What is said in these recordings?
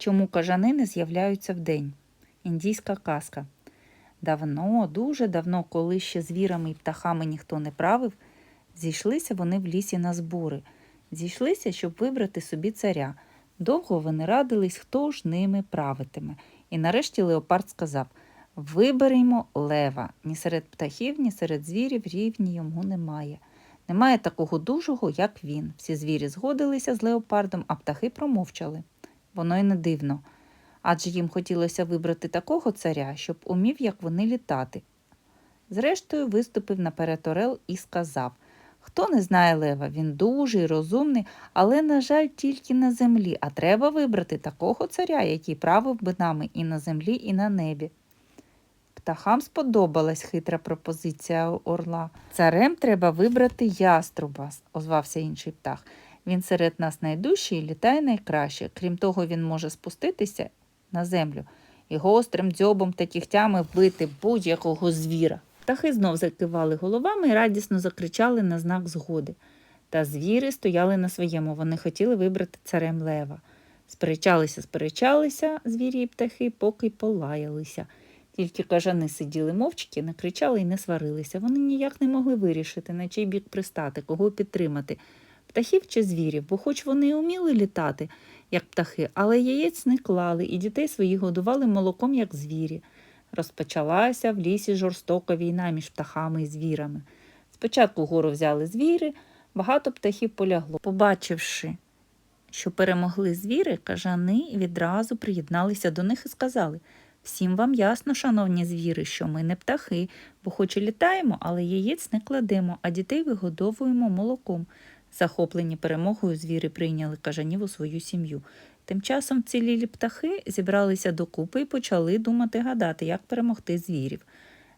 Чому кажани не з'являються вдень? Індійська казка. Давно, дуже давно, коли ще звірами і птахами ніхто не правив, зійшлися вони в лісі на збори. Зійшлися, щоб вибрати собі царя. Довго вони радились, хто ж ними правитиме. І нарешті леопард сказав Виберемо лева. Ні серед птахів, ні серед звірів рівні йому немає. Немає такого дужого, як він. Всі звірі згодилися з леопардом, а птахи промовчали. Воно й не дивно. Адже їм хотілося вибрати такого царя, щоб умів, як вони літати. Зрештою, виступив наперед Орел і сказав Хто не знає лева, він дуже розумний, але, на жаль, тільки на землі, а треба вибрати такого царя, який правив би нами і на землі, і на небі. Птахам сподобалась хитра пропозиція орла. Царем треба вибрати яструба, озвався інший птах. Він серед нас найдужчий і літає найкраще. Крім того, він може спуститися на землю і гострим дзьобом та кігтями вбити будь-якого звіра. Птахи знов закивали головами і радісно закричали на знак згоди. Та звіри стояли на своєму, вони хотіли вибрати царем лева. Сперечалися, сперечалися звірі і птахи, поки полаялися. Тільки кажани сиділи мовчки, не кричали і не сварилися. Вони ніяк не могли вирішити, на чий бік пристати, кого підтримати птахів чи звірів, бо хоч вони й уміли літати, як птахи, але яєць не клали і дітей своїх годували молоком, як звірі. Розпочалася в лісі жорстока війна між птахами і звірами. Спочатку гору взяли звіри, багато птахів полягло. Побачивши, що перемогли звіри, кажани відразу приєдналися до них і сказали Всім вам ясно, шановні звіри, що ми не птахи, бо хоч і літаємо, але яєць не кладемо, а дітей вигодовуємо молоком. Захоплені перемогою звіри прийняли кажанів у свою сім'ю. Тим часом цілілі птахи зібралися докупи і почали думати гадати, як перемогти звірів.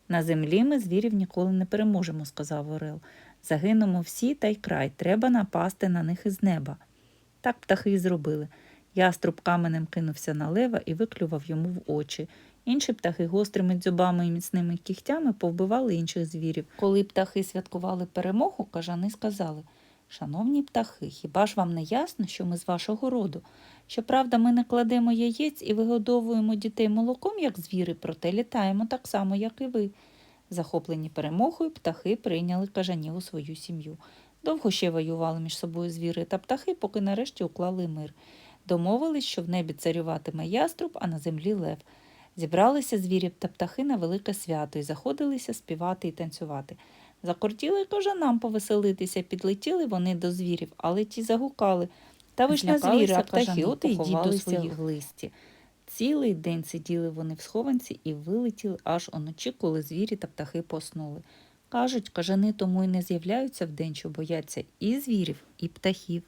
На землі ми звірів ніколи не переможемо, сказав Орел. Загинемо всі та й край, треба напасти на них із неба. Так птахи й зробили. Яструб каменем кинувся на лева і виклював йому в очі. Інші птахи гострими дзьобами і міцними кігтями повбивали інших звірів. Коли птахи святкували перемогу, кажани сказали Шановні птахи, хіба ж вам не ясно, що ми з вашого роду? Щоправда, ми не кладемо яєць і вигодовуємо дітей молоком, як звіри, проте літаємо так само, як і ви. Захоплені перемогою, птахи прийняли кажанів у свою сім'ю. Довго ще воювали між собою звіри та птахи, поки нарешті уклали мир. Домовились, що в небі царюватиме яструб, а на землі лев. Зібралися звірі та птахи на велике свято і заходилися співати і танцювати. Закортіли кожанам повеселитися, підлетіли вони до звірів, але ті загукали. Та ви ж на звіри, а птахи, от і йдіть до своїх в листі. Цілий день сиділи вони в схованці і вилетіли аж уночі, коли звірі та птахи поснули. Кажуть, кажани тому й не з'являються вдень, що бояться і звірів, і птахів.